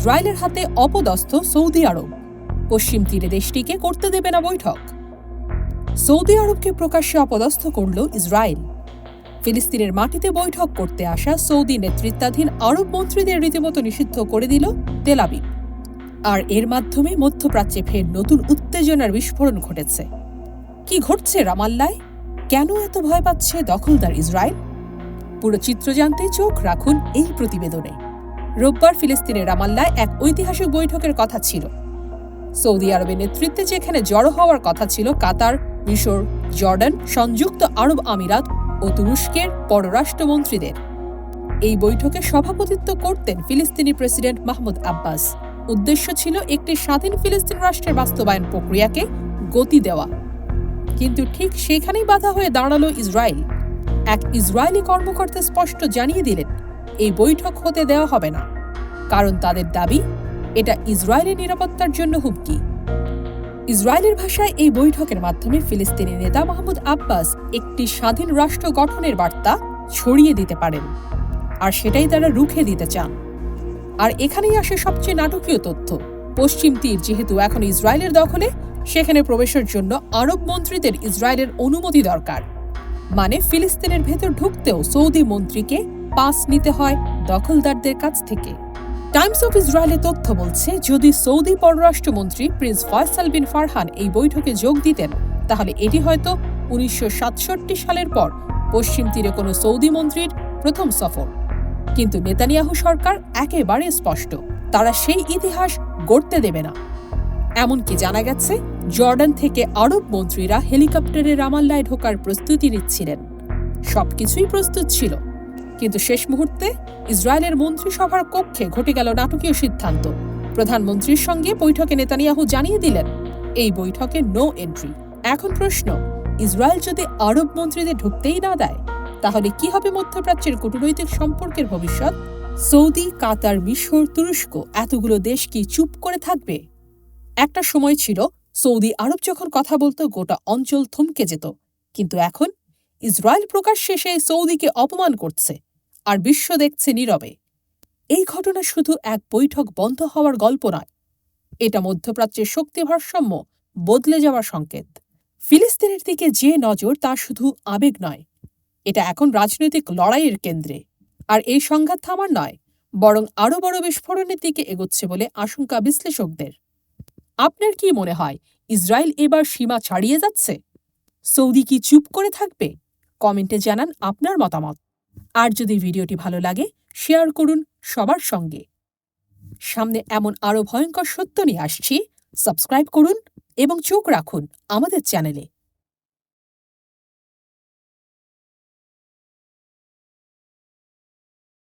ইসরায়েলের হাতে অপদস্থ সৌদি আরব। পশ্চিম তীরে দেশটিকে করতে দেবে না বৈঠক। সৌদি আরবকে প্রকাশ্যে অপদস্থ করল ইসরায়েল। ফিলিস্তিনের মাটিতে বৈঠক করতে আসা সৌদি নেতৃত্বাধীন আরব মন্ত্রীদের রীতিমতো নিষিদ্ধ করে দিল তেলাবিব আর এর মাধ্যমে মধ্যপ্রাচ্যে ফের নতুন উত্তেজনার বিস্ফোরণ ঘটেছে। কি ঘটছে রামাল্লায়? কেন এত ভয় পাচ্ছে দখলদার ইসরায়েল? পুরো চিত্র জানতে চোখ রাখুন এই প্রতিবেদনে। রোববার ফিলিস্তিনের রামাল্লায় এক ঐতিহাসিক বৈঠকের কথা ছিল। সৌদি আরবের নেতৃত্বে যেখানে জড়ো হওয়ার কথা ছিল, কাতার, মিশর, জর্ডান, সংযুক্ত আরব আমিরাত ও তুরস্কের পররাষ্ট্রমন্ত্রীদের। এই বৈঠকে সভাপতিত্ব করতেন ফিলিস্তিনি প্রেসিডেন্ট মাহমুদ আব্বাস। উদ্দেশ্য ছিল একটি স্বাধীন ফিলিস্তিন রাষ্ট্রের বাস্তবায়ন প্রক্রিয়াকে গতি দেওয়া। কিন্তু ঠিক সেখানেই বাধা হয়ে দাঁড়াল ইসরায়েল। এক ইসরায়েলি কর্মকর্তা স্পষ্ট জানিয়ে দিলেন এই বৈঠক হতে দেওয়া হবে না। কারণ তাদের দাবি, এটা ইসরায়েলের নিরাপত্তার জন্য হুমকি। ইসরায়েলের ভাষায় এই বৈঠকের মাধ্যমে ফিলিস্তিনি নেতা মাহমুদ আব্বাস একটি স্বাধীন রাষ্ট্র গঠনের বার্তা ছড়িয়ে দিতে পারেন। আর সেটাই তারা রুখে দিতে চান। আর এখানেই আসে সবচেয়ে নাটকীয় তথ্য। পশ্চিম তীর যেহেতু এখন ইসরায়েলের দখলে, সেখানে প্রবেশের জন্য আরব মন্ত্রীদের ইসরায়েলের অনুমতি দরকার। মানে ফিলিস্তিনের ভেতর ঢুকতেও সৌদি মন্ত্রীকে পাস নিতে হয় দখলদারদের কাছ থেকে। টাইমস অফ ইসরায়েলের তথ্য বলছে, যদি সৌদি পররাষ্ট্রমন্ত্রী প্রিন্স ফয়সাল বিন ফারহান এই বৈঠকে যোগ দিতেন, তাহলে এটি হয়তো উনিশশো সাতষট্টি সালের পর পশ্চিম তীরে কোনো সৌদি মন্ত্রীর প্রথম সফর। কিন্তু নেতানিয়াহু সরকার একেবারে স্পষ্ট, তারা সেই ইতিহাস গড়তে দেবে না। এমনকি জানা গেছে, জর্ডান থেকে আরব মন্ত্রীরা হেলিকপ্টারে রামাল্লায় ঢোকার প্রস্তুতি নিচ্ছিলেন। সবকিছুই প্রস্তুত ছিল। কিন্তু শেষ মুহূর্তে ইসরায়েলের মন্ত্রিসভার কক্ষে ঘটে গেল নাটকীয় সিদ্ধান্ত। প্রধানমন্ত্রীর সঙ্গে বৈঠকে নেতানিয়াহু জানিয়ে দিলেন, এই বৈঠকে নো এন্ট্রি এখন প্রশ্ন, ইসরায়েল যদি আরব মন্ত্রীদের ঢুকতেই না দেয়, তাহলে কি হবে মধ্যপ্রাচ্যের কূটনৈতিক সম্পর্কের ভবিষ্যৎ? সৌদি, কাতার, মিশর, তুরস্ক, এতগুলো দেশ কি চুপ করে থাকবে? একটা সময় ছিল, সৌদি আরব যখন কথা বলতো, গোটা অঞ্চল থমকে যেত। কিন্তু এখন, ইসরায়েল প্রকাশ্যে সেই সৌদিকে অপমান করছে। আর বিশ্ব দেখছে নীরবে। এই ঘটনা শুধু এক বৈঠক বন্ধ হওয়ার গল্প নয়। এটা মধ্যপ্রাচ্যের শক্তি ভারসাম্য বদলে যাওয়ার সংকেত। ফিলিস্তিনের দিকে যে নজর, তা শুধু আবেগ নয়। এটা এখন রাজনৈতিক লড়াইয়ের কেন্দ্রে। আর এই সংঘাত থামার নয়, বরং আরও বড় বিস্ফোরণের দিকে এগোচ্ছে বলে আশঙ্কা বিশ্লেষকদের। আপনার কি মনে হয়, ইসরায়েল এবার সীমা ছাড়িয়ে যাচ্ছে? সৌদি কি চুপ করে থাকবে? কমেন্টে জানান আপনার মতামত। আর যদি ভিডিওটি ভালো লাগে শেয়ার করুন সবার সঙ্গে। সামনে এমন আরও ভয়ঙ্কর সত্য নিয়ে আসছি সাবস্ক্রাইব করুন এবং চোখ রাখুন আমাদের চ্যানেলে